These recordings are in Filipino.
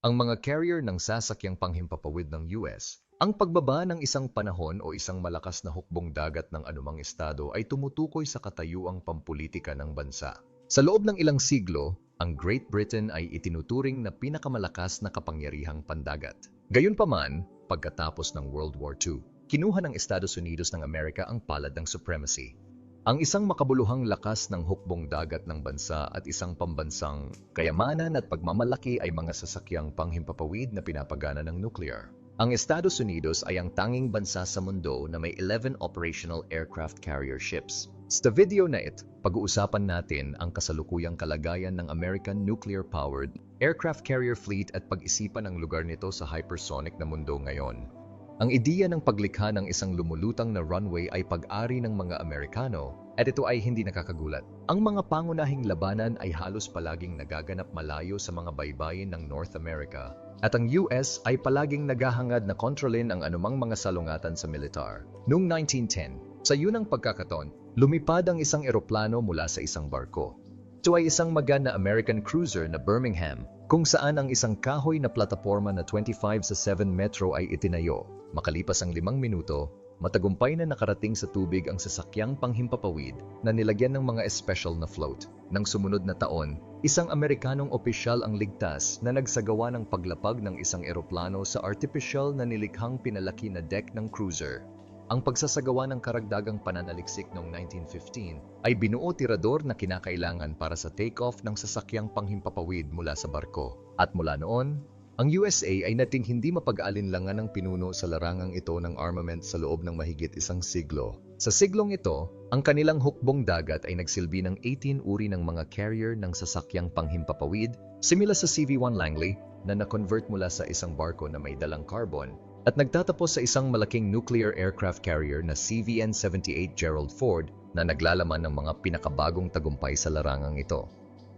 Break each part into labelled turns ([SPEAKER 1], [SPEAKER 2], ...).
[SPEAKER 1] ang mga carrier ng sasakyang panghimpapawid ng US, ang pagbaba ng isang panahon o isang malakas na hukbong dagat ng anumang estado ay tumutukoy sa katayuang pampulitika ng bansa. Sa loob ng ilang siglo, ang Great Britain ay itinuturing na pinakamalakas na kapangyarihang pandagat. Gayunpaman, pagkatapos ng World War II, kinuha ng Estados Unidos ng Amerika ang palad ng supremacy. Ang isang makabuluhang lakas ng hukbong dagat ng bansa at isang pambansang kayamanan at pagmamalaki ay mga sasakyang panghimpapawid na pinapagana ng nuclear. Ang Estados Unidos ay ang tanging bansa sa mundo na may 11 operational aircraft carrier ships. Sa video na ito, pag-uusapan natin ang kasalukuyang kalagayan ng American nuclear-powered aircraft carrier fleet at pag-isipan ang lugar nito sa hypersonic na mundo ngayon. Ang ideya ng paglikha ng isang lumulutang na runway ay pag-ari ng mga Amerikano at ito ay hindi nakakagulat. Ang mga pangunahing labanan ay halos palaging nagaganap malayo sa mga baybayin ng North America at ang US ay palaging naghahangad na kontrolin ang anumang mga salungatan sa militar. Noong 1910, sa yunang pagkakaton, lumipad ang isang eroplano mula sa isang barko. Ito ay isang magan na American cruiser na Birmingham kung saan ang isang kahoy na plataforma na 25 sa 7 metro ay itinayo. Makalipas ang limang minuto, matagumpay na nakarating sa tubig ang sasakyang panghimpapawid na nilagyan ng mga special na float. Nang sumunod na taon, isang Amerikanong opisyal ang ligtas na nagsagawa ng paglapag ng isang eroplano sa artificial na nilikhang pinalaki na deck ng cruiser. Ang pagsasagawa ng karagdagang pananaliksik noong 1915 ay binuo tirador na kinakailangan para sa take-off ng sasakyang panghimpapawid mula sa barko. At mula noon, ang USA ay nating hindi mapag-aalinlangan ng pinuno sa larangang ito ng armament sa loob ng mahigit isang siglo. Sa siglong ito, ang kanilang hukbong dagat ay nagsilbi ng 18 uri ng mga carrier ng sasakyang panghimpapawid, simila sa CV-1 Langley na na-convert mula sa isang barko na may dalang carbon at nagtatapos sa isang malaking nuclear aircraft carrier na CVN-78 Gerald Ford na naglalaman ng mga pinakabagong tagumpay sa larangang ito.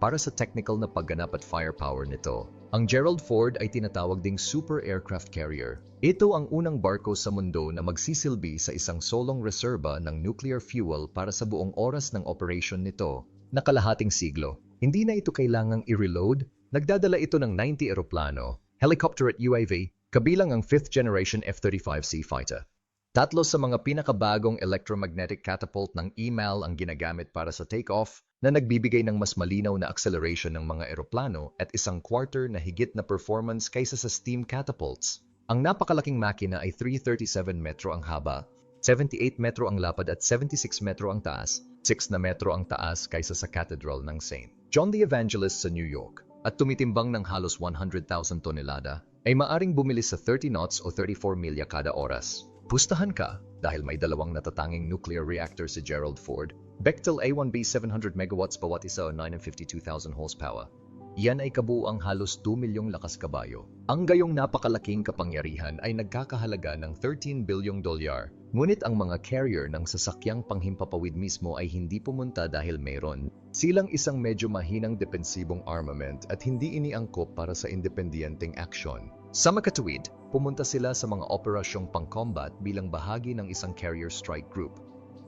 [SPEAKER 1] Para sa technical na pagganap at firepower nito, ang Gerald Ford ay tinatawag ding super aircraft carrier. Ito ang unang barko sa mundo na magsisilbi sa isang solong reserba ng nuclear fuel para sa buong oras ng operation nito na kalahating siglo. Hindi na ito kailangang i-reload, nagdadala ito ng 90 eroplano, helicopter at UAV, kabilang ang 5th generation F-35C fighter. Tatlo sa mga pinakabagong electromagnetic catapult ng email ang ginagamit para sa takeoff na nagbibigay ng mas malinaw na acceleration ng mga eroplano at isang quarter na higit na performance kaysa sa steam catapults. Ang napakalaking makina ay 337 metro ang haba, 78 metro ang lapad at 76 metro ang taas, 6 na metro ang taas kaysa sa Cathedral ng St. John the Evangelist sa New York at tumitimbang ng halos 100,000 tonelada ay maaring bumilis sa 30 knots o 34 milya kada oras. Pustahan ka dahil may dalawang natatanging nuclear reactor si Gerald Ford, Bechtel A1B 700 megawatts bawat isa o 952,000 horsepower. Iyan ay kabuuang halos 2 milyong lakas kabayo. Ang gayong napakalaking kapangyarihan ay nagkakahalaga ng 13 bilyong dolyar. Ngunit ang mga carrier ng sasakyang panghimpapawid mismo ay hindi pumunta dahil mayroon silang isang medyo mahinang depensibong armament at hindi iniangkop para sa independenteng aksyon. Sa makatuwid, pumunta sila sa mga operasyong pang-combat bilang bahagi ng isang carrier strike group.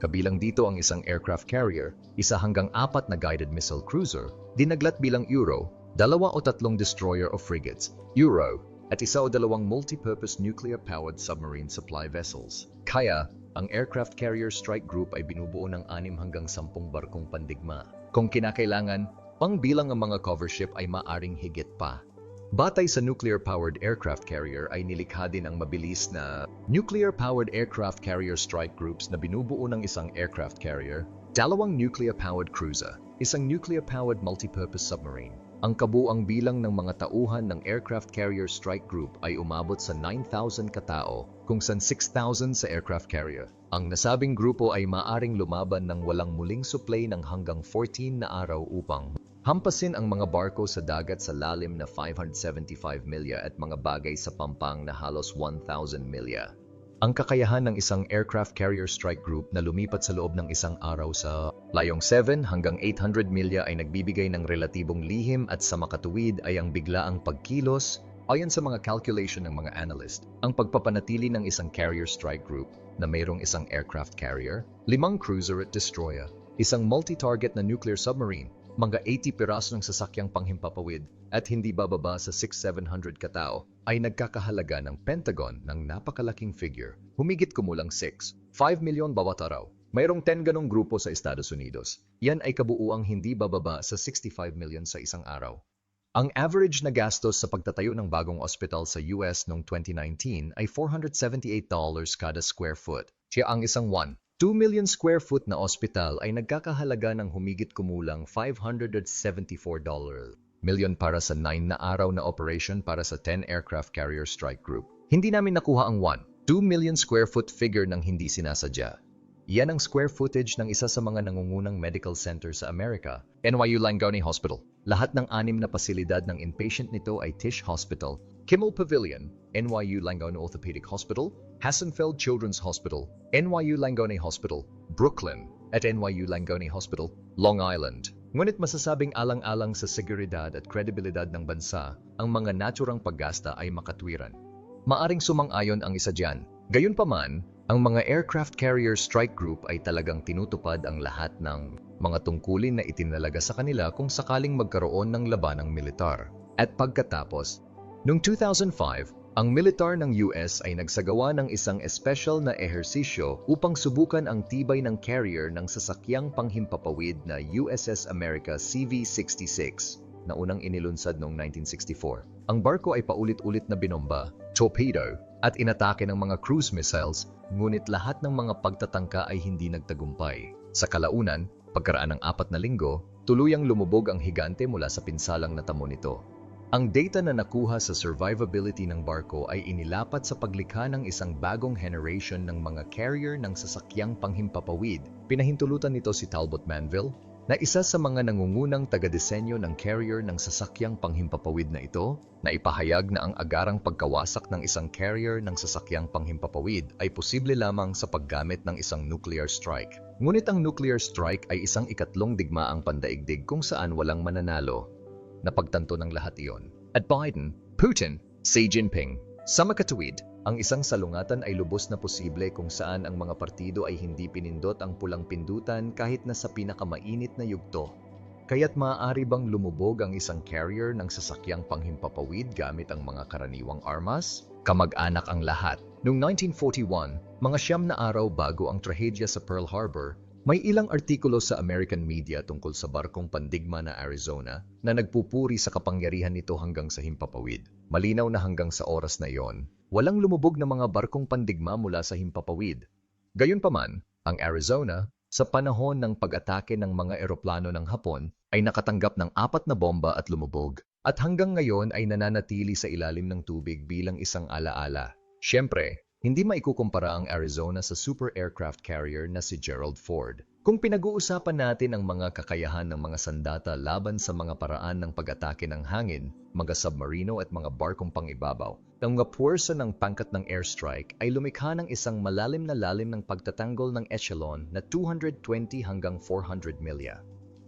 [SPEAKER 1] Kabilang dito ang isang aircraft carrier, isa hanggang apat na guided missile cruiser, dinaglat bilang Euro, dalawa o tatlong destroyer o frigates, Euro, at isa o dalawang multi-purpose nuclear-powered submarine supply vessels. Kaya, ang aircraft carrier strike group ay binubuo ng anim hanggang sampung barkong pandigma. Kung kinakailangan, pangbilang ang mga cover ship ay maaring higit pa. Batay sa nuclear-powered aircraft carrier ay nilikha din ang mabilis na nuclear-powered aircraft carrier strike groups na binubuo ng isang aircraft carrier, dalawang nuclear-powered cruiser, isang nuclear-powered multipurpose submarine. Ang kabuang bilang ng mga tauhan ng aircraft carrier strike group ay umabot sa 9,000 katao, kung san 6,000 sa aircraft carrier. Ang nasabing grupo ay maaring lumaban ng walang muling supply ng hanggang 14 na araw upang Hampasin ang mga barko sa dagat sa lalim na 575 milya at mga bagay sa pampang na halos 1,000 milya. Ang kakayahan ng isang aircraft carrier strike group na lumipat sa loob ng isang araw sa layong 7 hanggang 800 milya ay nagbibigay ng relatibong lihim at sa makatuwid ay ang biglaang pagkilos Ayon sa mga calculation ng mga analyst, ang pagpapanatili ng isang carrier strike group na mayroong isang aircraft carrier, limang cruiser at destroyer, isang multi-target na nuclear submarine, mga 80 pirasong sasakyang panghimpapawid at hindi bababa sa 6-700 katao ay nagkakahalaga ng Pentagon ng napakalaking figure. Humigit kumulang 6, 5 milyon bawat araw. Mayroong 10 ganong grupo sa Estados Unidos. Yan ay kabuuang hindi bababa sa 65 million sa isang araw. Ang average na gastos sa pagtatayo ng bagong ospital sa US noong 2019 ay $478 kada square foot. Siya ang isang 1. 2 million square foot na ospital ay nagkakahalaga ng humigit kumulang $574 million para sa 9 na araw na operation para sa 10 aircraft carrier strike group. Hindi namin nakuha ang 1, 2 million square foot figure ng hindi sinasadya. Yan ang square footage ng isa sa mga nangungunang medical center sa Amerika, NYU Langone Hospital. Lahat ng anim na pasilidad ng inpatient nito ay Tisch Hospital, Kimmel Pavilion, NYU Langone Orthopedic Hospital, Hassenfeld Children's Hospital, NYU Langone Hospital, Brooklyn, at NYU Langone Hospital, Long Island. Ngunit masasabing alang-alang sa seguridad at kredibilidad ng bansa, ang mga naturang paggasta ay makatwiran. Maaring sumang-ayon ang isa dyan. Gayunpaman, ang mga aircraft carrier strike group ay talagang tinutupad ang lahat ng mga tungkulin na itinalaga sa kanila kung sakaling magkaroon ng labanang militar. At pagkatapos, noong 2005, ang militar ng US ay nagsagawa ng isang espesyal na ehersisyo upang subukan ang tibay ng carrier ng sasakyang panghimpapawid na USS America CV-66 na unang inilunsad noong 1964. Ang barko ay paulit-ulit na binomba, torpedo, at inatake ng mga cruise missiles, ngunit lahat ng mga pagtatangka ay hindi nagtagumpay. Sa kalaunan, pagkaraan ng apat na linggo, tuluyang lumubog ang higante mula sa pinsalang natamo nito. Ang data na nakuha sa survivability ng barko ay inilapat sa paglikha ng isang bagong generation ng mga carrier ng sasakyang panghimpapawid. Pinahintulutan nito si Talbot Manville, na isa sa mga nangungunang taga-disenyo ng carrier ng sasakyang panghimpapawid na ito, na ipahayag na ang agarang pagkawasak ng isang carrier ng sasakyang panghimpapawid ay posible lamang sa paggamit ng isang nuclear strike. Ngunit ang nuclear strike ay isang ikatlong digmaang pandaigdig kung saan walang mananalo. Napagtanto ng lahat iyon. At Biden, Putin, Xi Jinping, sa makatuwid, ang isang salungatan ay lubos na posible kung saan ang mga partido ay hindi pinindot ang pulang pindutan kahit na sa pinakamainit na yugto. Kaya't maaari bang lumubog ang isang carrier ng sasakyang panghimpapawid gamit ang mga karaniwang armas? Kamag-anak ang lahat. Noong 1941, mga siyam na araw bago ang trahedya sa Pearl Harbor, may ilang artikulo sa American media tungkol sa barkong pandigma na Arizona na nagpupuri sa kapangyarihan nito hanggang sa himpapawid. Malinaw na hanggang sa oras na iyon, walang lumubog na mga barkong pandigma mula sa himpapawid. Gayunpaman, ang Arizona, sa panahon ng pag-atake ng mga eroplano ng Hapon, ay nakatanggap ng apat na bomba at lumubog. At hanggang ngayon ay nananatili sa ilalim ng tubig bilang isang alaala. Siyempre, hindi maikukumpara ang Arizona sa super aircraft carrier na si Gerald Ford. Kung pinag-uusapan natin ang mga kakayahan ng mga sandata laban sa mga paraan ng pag-atake ng hangin, mga submarino at mga barkong pangibabaw, ang puwersa ng pangkat ng airstrike ay lumikha ng isang malalim na lalim ng pagtatanggol ng echelon na 220 hanggang 400 milya.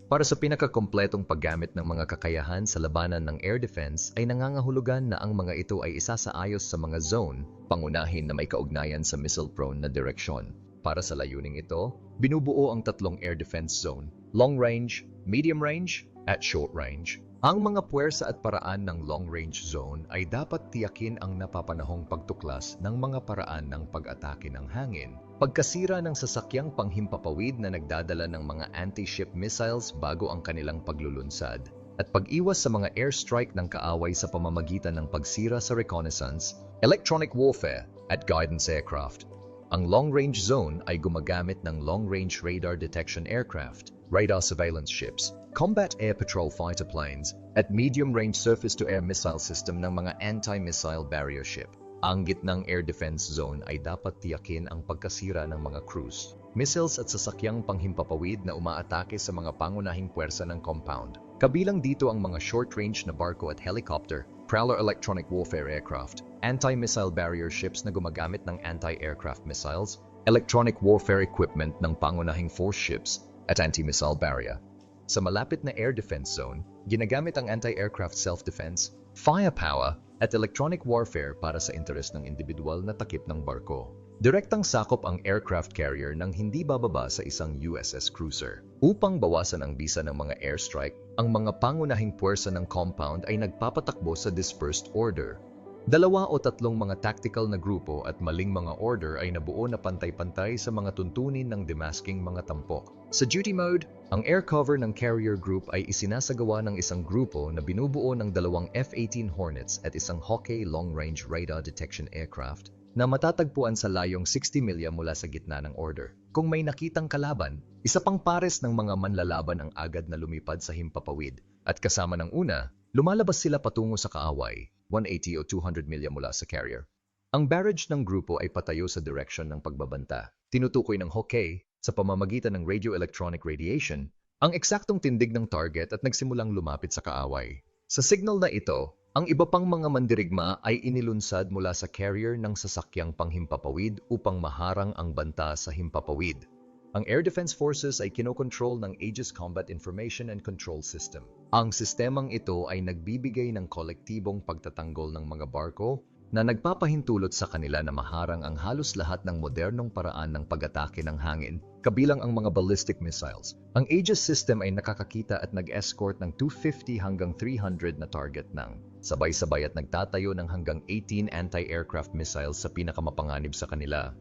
[SPEAKER 1] Para sa pinakakompletong paggamit ng mga kakayahan sa labanan ng air defense ay nangangahulugan na ang mga ito ay isasaayos sa mga zone, pangunahin na may kaugnayan sa missile-prone na direksyon. Para sa layuning ito, binubuo ang tatlong air defense zone, long range, medium range, at short range. Ang mga puwersa at paraan ng long-range zone ay dapat tiyakin ang napapanahong pagtuklas ng mga paraan ng pag-atake ng hangin, pagkasira ng sasakyang panghimpapawid na nagdadala ng mga anti-ship missiles bago ang kanilang paglulunsad, at pag-iwas sa mga airstrike ng kaaway sa pamamagitan ng pagsira sa reconnaissance, electronic warfare, at guidance aircraft. Ang long-range zone ay gumagamit ng long-range radar detection aircraft, radar surveillance ships, combat air patrol fighter planes, at medium-range surface-to-air missile system ng mga anti-missile barrier ship. Ang gitnang air defense zone ay dapat tiyakin ang pagkasira ng mga cruise, missiles at sasakyang panghimpapawid na umaatake sa mga pangunahing puwersa ng compound. Kabilang dito ang mga short-range na barko at helicopter, Prowler electronic warfare aircraft, anti-missile barrier ships na gumagamit ng anti-aircraft missiles, electronic warfare equipment ng pangunahing force ships, at anti-missile barrier. Sa malapit na air defense zone, ginagamit ang anti-aircraft self-defense, firepower, at electronic warfare para sa interes ng individual na takip ng barko. Direktang sakop ang aircraft carrier ng hindi bababa sa isang USS cruiser. Upang bawasan ang bisa ng mga airstrike, ang mga pangunahing puwersa ng compound ay nagpapatakbo sa dispersed order. Dalawa o tatlong mga tactical na grupo at maling mga order ay nabuo na pantay-pantay sa mga tuntunin ng demasking mga tampok. Sa duty mode, ang air cover ng carrier group ay isinasagawa ng isang grupo na binubuo ng dalawang F-18 Hornets at isang Hawkeye long-range radar detection aircraft na matatagpuan sa layong 60 milya mula sa gitna ng order. Kung may nakitang kalaban, isa pang pares ng mga manlalaban ang agad na lumipad sa himpapawid at kasama ng una, lumalabas sila patungo sa kaaway, 180 o 200 milya mula sa carrier. Ang barrage ng grupo ay patayo sa direksyon ng pagbabanta. Tinutukoy ng Hawkeye sa pamamagitan ng radio-electronic radiation ang eksaktong tindig ng target at nagsimulang lumapit sa kaaway. Sa signal na ito, ang iba pang mga mandirigma ay inilunsad mula sa carrier ng sasakyang panghimpapawid upang maharang ang banta sa himpapawid. Ang Air Defense Forces ay kinokontrol ng Aegis Combat Information and Control System. Ang sistemang ito ay nagbibigay ng kolektibong pagtatanggol ng mga barko na nagpapahintulot sa kanila na maharang ang halos lahat ng modernong paraan ng pag-atake ng hangin, kabilang ang mga ballistic missiles. Ang Aegis system ay nakakakita at nag-escort ng 250 hanggang 300 na target ng sabay-sabay at nagtatayo ng hanggang 18 anti-aircraft missiles sa pinakamapanganib sa kanila.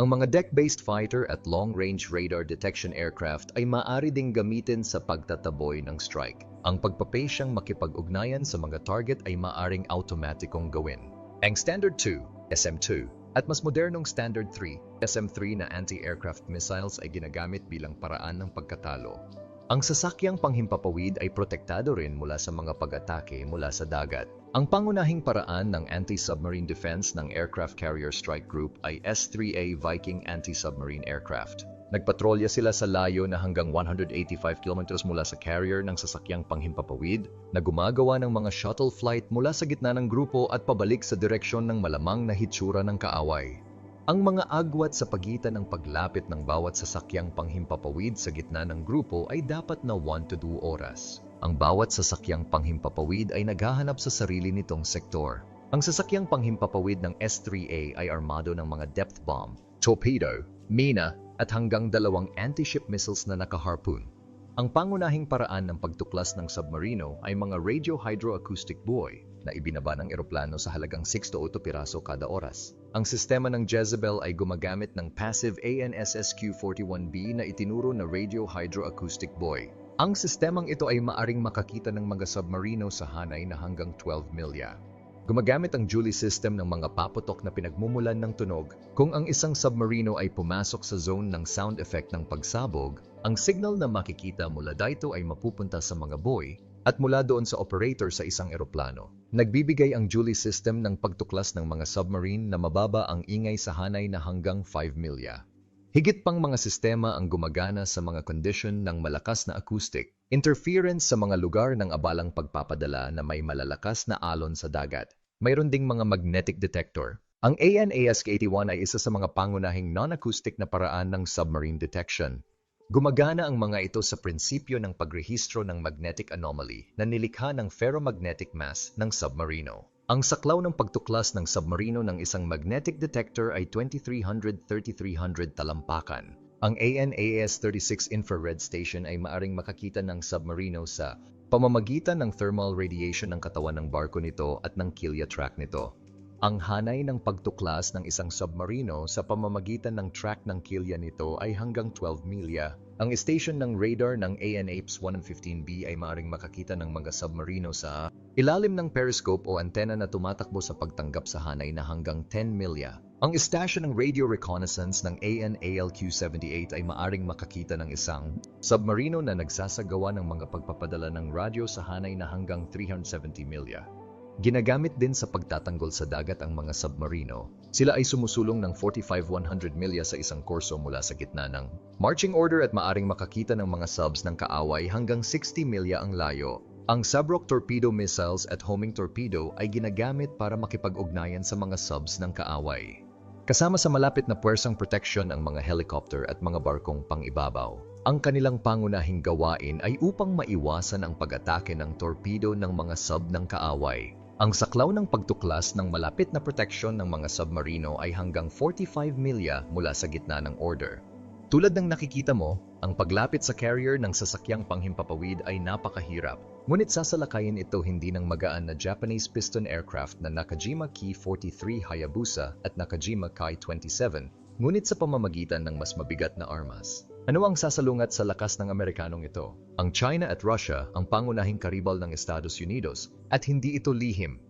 [SPEAKER 1] Ang mga deck-based fighter at long-range radar detection aircraft ay maaari ding gamitin sa pagtataboy ng strike. Ang pagpapasyang makipag-ugnayan sa mga target ay maaring automatikong gawin. Ang Standard 2, SM-2, at mas modernong Standard 3, SM-3 na anti-aircraft missiles ay ginagamit bilang paraan ng pagkatalo. Ang sasakyang panghimpapawid ay protektado rin mula sa mga pag-atake mula sa dagat. Ang pangunahing paraan ng anti-submarine defense ng Aircraft Carrier Strike Group ay S-3A Viking Anti-Submarine Aircraft. Nagpatrolya sila sa layo na hanggang 185 km mula sa carrier ng sasakyang panghimpapawid na gumagawa ng mga shuttle flight mula sa gitna ng grupo at pabalik sa direksyon ng malamang na hitsura ng kaaway. Ang mga agwat sa pagitan ng paglapit ng bawat sasakyang panghimpapawid sa gitna ng grupo ay dapat na 1 to 2 oras. Ang bawat sasakyang panghimpapawid ay naghahanap sa sarili nitong sektor. Ang sasakyang panghimpapawid ng S-3A ay armado ng mga depth bomb, torpedo, mina at hanggang dalawang anti-ship missiles na naka-harpoon. Ang pangunahing paraan ng pagtuklas ng submarino ay mga radio hydroacoustic buoy na ibinaba ng eroplano sa halagang 6 to 8 piraso kada oras. Ang sistema ng Jezebel ay gumagamit ng passive ANSSQ-41B na itinuro na radio hydroacoustic buoy. Ang sistemang ito ay maaring makakita ng mga submarino sa hanay na hanggang 12 milya. Gumagamit ang Julie system ng mga paputok na pinagmumulan ng tunog. Kung ang isang submarino ay pumasok sa zone ng sound effect ng pagsabog, ang signal na makikita mula dito ay mapupunta sa mga buoy at mula doon sa operator sa isang eroplano. Nagbibigay ang Julie system ng pagtuklas ng mga submarine na mababa ang ingay sa hanay na hanggang 5 milya. Higit pang mga sistema ang gumagana sa mga condition ng malakas na acoustic, interference sa mga lugar ng abalang pagpapadala na may malalakas na alon sa dagat. Mayroon ding mga magnetic detector. Ang ANASK-81 ay isa sa mga pangunahing non-acoustic na paraan ng submarine detection. Gumagana ang mga ito sa prinsipyo ng pagrehistro ng magnetic anomaly na nilikha ng ferromagnetic mass ng submarino. Ang saklaw ng pagtuklas ng submarino ng isang magnetic detector ay 2300-3300 talampakan. Ang ANAS-36 infrared station ay maaring makakita ng submarino sa pamamagitan ng thermal radiation ng katawan ng barko nito at ng kilya track nito. Ang hanay ng pagtuklas ng isang submarino sa pamamagitan ng track ng kilya nito ay hanggang 12 milya. Ang station ng radar ng ANAPS 115B ay maaaring makakita ng mga submarino sa ilalim ng periscope o antena na tumatakbo sa pagtanggap sa hanay na hanggang 10 milya. Ang istasyon ng radio reconnaissance ng ANALQ-78 ay maaring makakita ng isang submarino na nagsasagawa ng mga pagpapadala ng radyo sa hanay na hanggang 370 milya. Ginagamit din sa pagtatanggol sa dagat ang mga submarino. Sila ay sumusulong ng 45-100 milya sa isang kurso mula sa gitna ng marching order at maaring makakita ng mga subs ng kaaway hanggang 60 milya ang layo. Ang Sabrock torpedo missiles at homing torpedo ay ginagamit para makipag-ugnayan sa mga subs ng kaaway. Kasama sa malapit na puwersang proteksyon ang mga helicopter at mga barkong pangibabaw. Ang kanilang pangunahing gawain ay upang maiwasan ang pag-atake ng torpedo ng mga sub ng kaaway. Ang saklaw ng pagtuklas ng malapit na proteksyon ng mga submarino ay hanggang 45 milya mula sa gitna ng order. Tulad ng nakikita mo, ang paglapit sa carrier ng sasakyang panghimpapawid ay napakahirap. Ngunit sasalakayin ito hindi ng magaan na Japanese piston aircraft na Nakajima Ki-43 Hayabusa at Nakajima Kai-27, ngunit sa pamamagitan ng mas mabigat na armas. Ano ang sasalungat sa lakas ng Amerikanong ito? Ang China at Russia ang pangunahing karibal ng Estados Unidos at hindi ito lihim.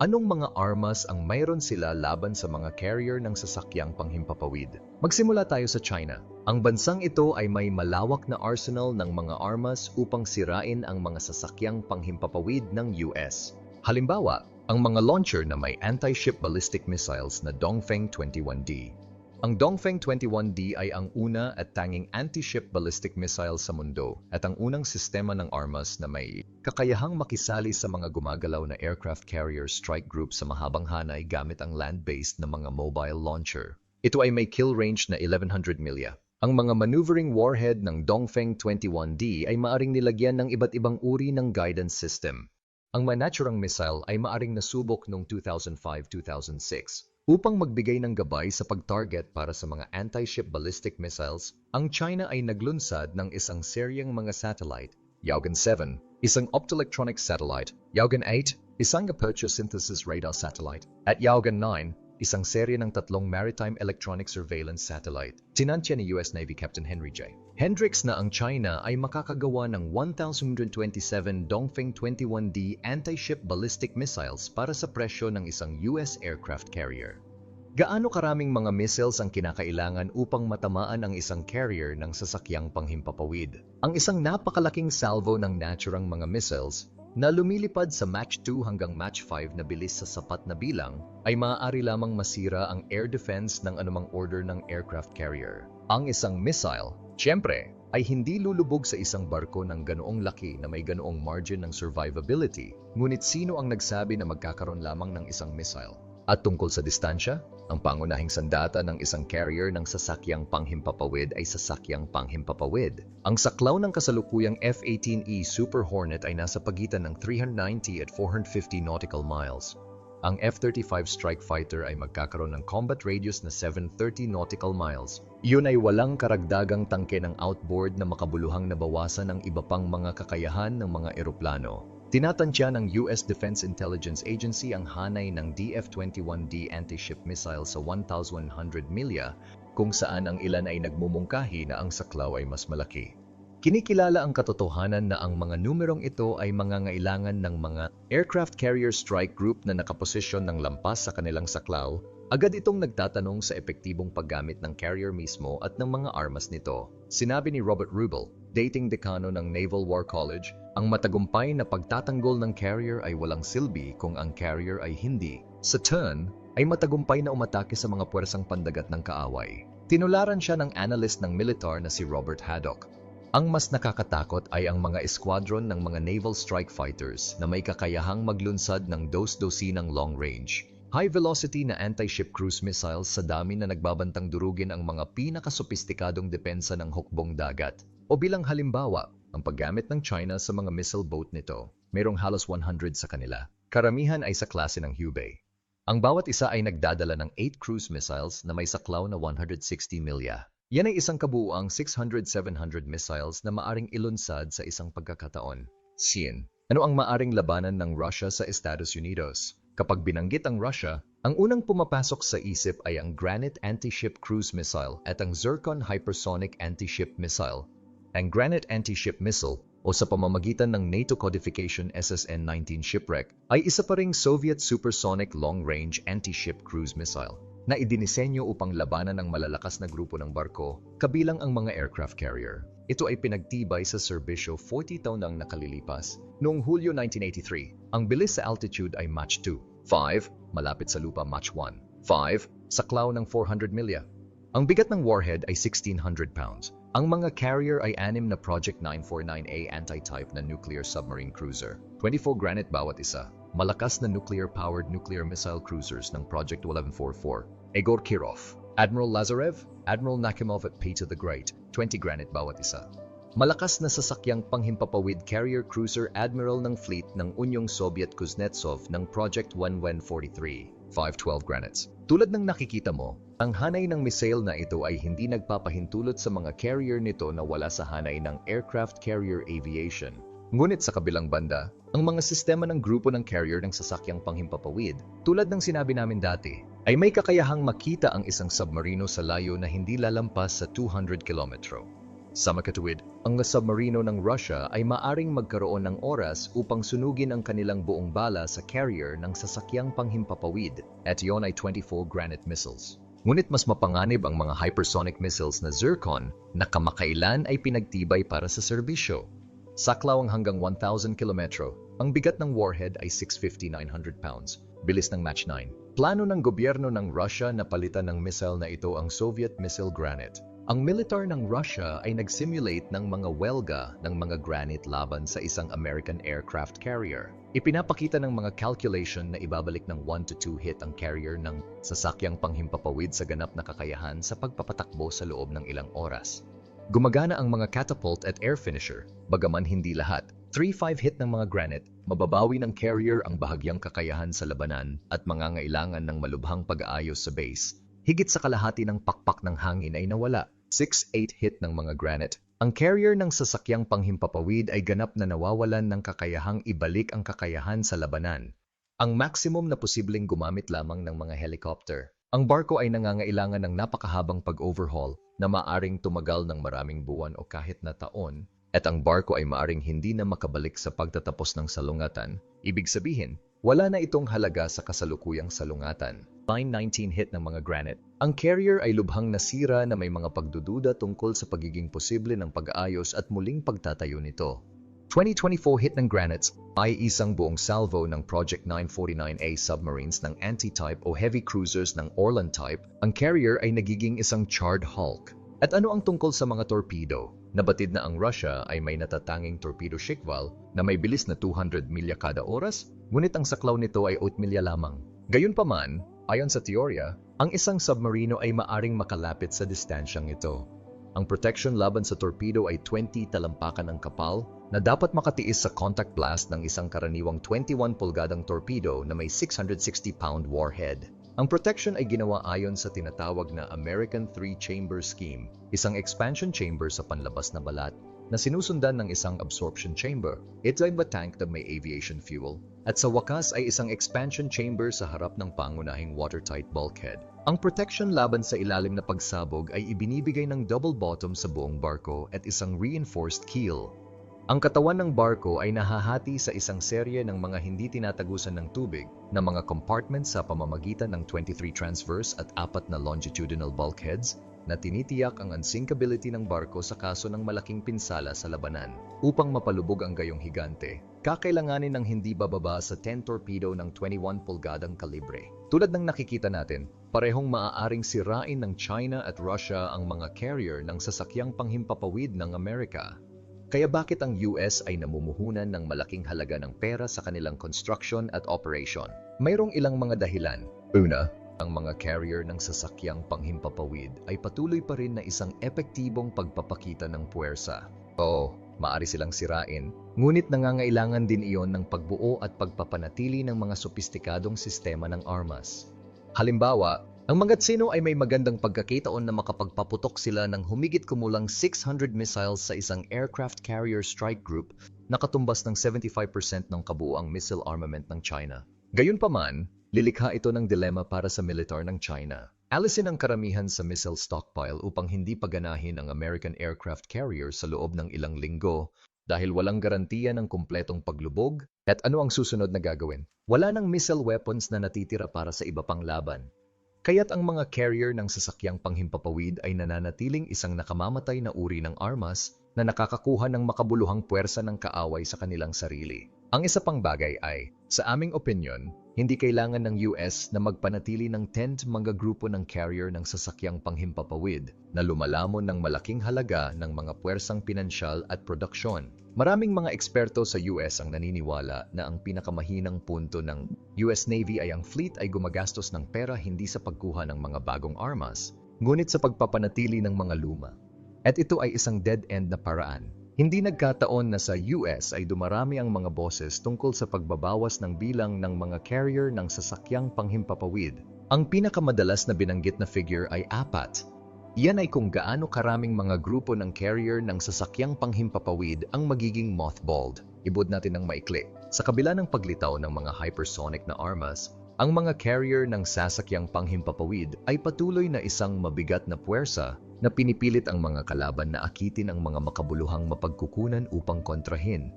[SPEAKER 1] Anong mga armas ang mayroon sila laban sa mga carrier ng sasakyang panghimpapawid? Magsimula tayo sa China. Ang bansang ito ay may malawak na arsenal ng mga armas upang sirain ang mga sasakyang panghimpapawid ng US. Halimbawa, ang mga launcher na may anti-ship ballistic missiles na Dongfeng 21D. Ang Dongfeng 21D ay ang una at tanging anti-ship ballistic missile sa mundo at ang unang sistema ng armas na may kakayahang makisali sa mga gumagalaw na aircraft carrier strike group sa mahabang hanay gamit ang land-based na mga mobile launcher. Ito ay may kill range na 1100 milya. Ang mga maneuvering warhead ng Dongfeng 21D ay maaring nilagyan ng iba't ibang uri ng guidance system. Ang manaturang missile ay maaring nasubok noong 2005-2006 Upang magbigay ng gabay sa pag-target para sa mga anti-ship ballistic missiles, ang China ay naglunsad ng isang seryeng mga satellite, Yaogan 7, isang optoelectronic satellite, Yaogan 8, isang aperture synthesis radar satellite, at Yaogan 9, isang serye ng tatlong maritime electronic surveillance satellite. Tinansya ni US Navy Captain Henry J. Hendricks na ang China ay makakagawa ng 1,127 Dongfeng 21D anti-ship ballistic missiles para sa presyo ng isang US aircraft carrier. Gaano karaming mga missiles ang kinakailangan upang matamaan ang isang carrier ng sasakyang panghimpapawid? Ang isang napakalaking salvo ng naturang mga missiles na lumilipad sa Mach 2 hanggang Mach 5 na bilis sa sapat na bilang ay maaari lamang masira ang air defense ng anumang order ng aircraft carrier. Ang isang missile, siyempre, ay hindi lulubog sa isang barko ng ganoong laki na may ganoong margin ng survivability, ngunit sino ang nagsabi na magkakaroon lamang ng isang missile? At tungkol sa distansya, ang pangunahing sandata ng isang carrier ng sasakyang panghimpapawid ay sasakyang panghimpapawid. Ang saklaw ng kasalukuyang F-18E Super Hornet ay nasa pagitan ng 390 at 450 nautical miles. Ang F-35 Strike Fighter ay magkakaroon ng combat radius na 730 nautical miles. Iyon ay walang karagdagang tangke ng outboard na makabuluhang nabawasan ang iba pang mga kakayahan ng mga eroplano. Tinatansya ng US Defense Intelligence Agency ang hanay ng DF-21D anti-ship missile sa 1,100 milya kung saan ang ilan ay nagmumungkahi na ang saklaw ay mas malaki. Kinikilala ang katotohanan na ang mga numerong ito ay mga ngailangan ng mga aircraft carrier strike group na nakaposisyon ng lampas sa kanilang saklaw, agad itong nagtatanong sa epektibong paggamit ng carrier mismo at ng mga armas nito. Sinabi ni Robert Rubel, dating dekano ng Naval War College, ang matagumpay na pagtatanggol ng carrier ay walang silbi kung ang carrier ay hindi. Sa turn, ay matagumpay na umatake sa mga puwersang pandagat ng kaaway. Tinularan siya ng analyst ng militar na si Robert Haddock. Ang mas nakakatakot ay ang mga squadron ng mga naval strike fighters na may kakayahang maglunsad ng dos-dosinang long range. High-velocity na anti-ship cruise missiles sa dami na nagbabantang durugin ang mga pinakasopistikadong depensa ng hukbong dagat. O bilang halimbawa, ang paggamit ng China sa mga missile boat nito, mayroong halos 100 sa kanila. Karamihan ay sa klase ng Hubei. Ang bawat isa ay nagdadala ng 8 cruise missiles na may saklaw na 160 milya. Yan ay isang kabuuang 600-700 missiles na maaring ilunsad sa isang pagkakataon. Sin. Ano ang maaring labanan ng Russia sa Estados Unidos? Kapag binanggit ang Russia, ang unang pumapasok sa isip ay ang Granite Anti-Ship Cruise Missile at ang Zircon Hypersonic Anti-Ship Missile ang Granite Anti-Ship Missile o sa pamamagitan ng NATO Codification SSN-19 shipwreck ay isa pa ring Soviet Supersonic Long-Range Anti-Ship Cruise Missile na idinisenyo upang labanan ng malalakas na grupo ng barko kabilang ang mga aircraft carrier. Ito ay pinagtibay sa serbisyo 40 taon nang nakalilipas. Noong Hulyo 1983, ang bilis sa altitude ay Mach 2. 5. Malapit sa lupa Mach 1. 5. Saklaw ng 400 milya. Ang bigat ng warhead ay 1,600 pounds ang mga carrier ay anim na Project 949A anti-type na nuclear submarine cruiser. 24 Granite bawat isa. Malakas na nuclear-powered nuclear missile cruisers ng Project 1144. Egor Kirov, Admiral Lazarev, Admiral Nakimov at Peter the Great. 20 Granite bawat isa. malakas na sasakyang panghimpapawid carrier cruiser admiral ng fleet ng Unyong Soviet Kuznetsov ng Project 1143, 512 Granites. Tulad ng nakikita mo, ang hanay ng missile na ito ay hindi nagpapahintulot sa mga carrier nito na wala sa hanay ng aircraft carrier aviation. Ngunit sa kabilang banda, ang mga sistema ng grupo ng carrier ng sasakyang panghimpapawid, tulad ng sinabi namin dati, ay may kakayahang makita ang isang submarino sa layo na hindi lalampas sa 200 kilometro. Sa makatuwid, ang submarino ng Russia ay maaring magkaroon ng oras upang sunugin ang kanilang buong bala sa carrier ng sasakyang panghimpapawid at iyon ay 24 Granite missiles. Ngunit mas mapanganib ang mga hypersonic missiles na Zircon na kamakailan ay pinagtibay para sa serbisyo. Saklaw ang hanggang 1,000 kilometro, ang bigat ng warhead ay 650-900 pounds, bilis ng Mach 9. Plano ng gobyerno ng Russia na palitan ng missile na ito ang Soviet missile Granite ang militar ng Russia ay nag-simulate ng mga welga ng mga granite laban sa isang American aircraft carrier. Ipinapakita ng mga calculation na ibabalik ng 1 to 2 hit ang carrier ng sasakyang panghimpapawid sa ganap na kakayahan sa pagpapatakbo sa loob ng ilang oras. Gumagana ang mga catapult at air finisher, bagaman hindi lahat. 3-5 hit ng mga granite, mababawi ng carrier ang bahagyang kakayahan sa labanan at mangangailangan ng malubhang pag-aayos sa base Higit sa kalahati ng pakpak ng hangin ay nawala. 6-8 hit ng mga granite. Ang carrier ng sasakyang panghimpapawid ay ganap na nawawalan ng kakayahang ibalik ang kakayahan sa labanan. Ang maximum na posibleng gumamit lamang ng mga helicopter. Ang barko ay nangangailangan ng napakahabang pag-overhaul na maaring tumagal ng maraming buwan o kahit na taon at ang barko ay maaring hindi na makabalik sa pagtatapos ng salungatan. Ibig sabihin, wala na itong halaga sa kasalukuyang salungatan. Line 19 hit ng mga granite. Ang carrier ay lubhang nasira na may mga pagdududa tungkol sa pagiging posible ng pag-aayos at muling pagtatayo nito. 2024 hit ng granites ay isang buong salvo ng Project 949A submarines ng anti-type o heavy cruisers ng Orlan type. Ang carrier ay nagiging isang charred hulk. At ano ang tungkol sa mga torpedo? Nabatid na ang Russia ay may natatanging torpedo shikval na may bilis na 200 milya kada oras ngunit ang saklaw nito ay 8 milya lamang. Gayunpaman, ayon sa teorya, ang isang submarino ay maaring makalapit sa distansyang ito. Ang protection laban sa torpedo ay 20 talampakan ang kapal na dapat makatiis sa contact blast ng isang karaniwang 21 pulgadang torpedo na may 660-pound warhead. Ang protection ay ginawa ayon sa tinatawag na American Three-Chamber Scheme, isang expansion chamber sa panlabas na balat na sinusundan ng isang absorption chamber. Ito ay tank na may aviation fuel. At sa wakas ay isang expansion chamber sa harap ng pangunahing watertight bulkhead. Ang protection laban sa ilalim na pagsabog ay ibinibigay ng double bottom sa buong barko at isang reinforced keel. Ang katawan ng barko ay nahahati sa isang serye ng mga hindi tinatagusan ng tubig na mga compartments sa pamamagitan ng 23 transverse at apat na longitudinal bulkheads na tinitiyak ang unsinkability ng barko sa kaso ng malaking pinsala sa labanan. Upang mapalubog ang gayong higante, kakailanganin ng hindi bababa sa 10 torpedo ng 21 pulgadang kalibre. Tulad ng nakikita natin, parehong maaaring sirain ng China at Russia ang mga carrier ng sasakyang panghimpapawid ng Amerika. Kaya bakit ang US ay namumuhunan ng malaking halaga ng pera sa kanilang construction at operation? Mayroong ilang mga dahilan. Una, ang mga carrier ng sasakyang panghimpapawid ay patuloy pa rin na isang epektibong pagpapakita ng puwersa. Oo, maari silang sirain, ngunit nangangailangan din iyon ng pagbuo at pagpapanatili ng mga sopistikadong sistema ng armas. Halimbawa, ang mga tsino ay may magandang pagkakitaon na makapagpaputok sila ng humigit kumulang 600 missiles sa isang aircraft carrier strike group na katumbas ng 75% ng kabuuang missile armament ng China. Gayunpaman, Lilikha ito ng dilema para sa militar ng China. Alisin ang karamihan sa missile stockpile upang hindi paganahin ang American aircraft carrier sa loob ng ilang linggo dahil walang garantiya ng kumpletong paglubog at ano ang susunod na gagawin. Wala nang missile weapons na natitira para sa iba pang laban. Kaya't ang mga carrier ng sasakyang panghimpapawid ay nananatiling isang nakamamatay na uri ng armas na nakakakuha ng makabuluhang puwersa ng kaaway sa kanilang sarili. Ang isa pang bagay ay, sa aming opinion, hindi kailangan ng US na magpanatili ng 10 mga grupo ng carrier ng sasakyang panghimpapawid na lumalamon ng malaking halaga ng mga puwersang pinansyal at produksyon. Maraming mga eksperto sa US ang naniniwala na ang pinakamahinang punto ng US Navy ay ang fleet ay gumagastos ng pera hindi sa pagkuha ng mga bagong armas, ngunit sa pagpapanatili ng mga luma. At ito ay isang dead end na paraan Hindi nagkataon na sa US ay dumarami ang mga boses tungkol sa pagbabawas ng bilang ng mga carrier ng sasakyang panghimpapawid. Ang pinakamadalas na binanggit na figure ay apat. Iyan ay kung gaano karaming mga grupo ng carrier ng sasakyang panghimpapawid ang magiging mothballed. Ibod natin ng maikli. Sa kabila ng paglitaw ng mga hypersonic na armas, ang mga carrier ng sasakyang panghimpapawid ay patuloy na isang mabigat na puwersa na pinipilit ang mga kalaban na akitin ang mga makabuluhang mapagkukunan upang kontrahin.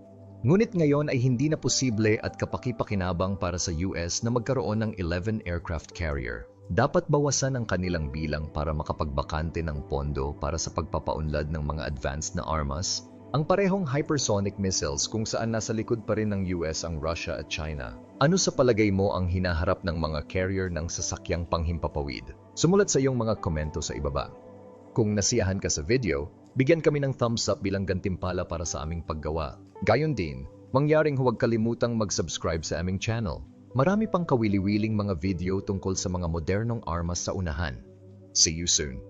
[SPEAKER 1] Ngunit ngayon ay hindi na posible at kapakipakinabang para sa US na magkaroon ng 11 aircraft carrier. Dapat bawasan ang kanilang bilang para makapagbakante ng pondo para sa pagpapaunlad ng mga advanced na armas ang parehong hypersonic missiles kung saan nasa likod pa rin ng US ang Russia at China. Ano sa palagay mo ang hinaharap ng mga carrier ng sasakyang panghimpapawid? Sumulat sa iyong mga komento sa ibaba. Kung nasiyahan ka sa video, bigyan kami ng thumbs up bilang gantimpala para sa aming paggawa. Gayon din, mangyaring huwag kalimutang mag-subscribe sa aming channel. Marami pang kawili-wiling mga video tungkol sa mga modernong armas sa unahan. See you soon.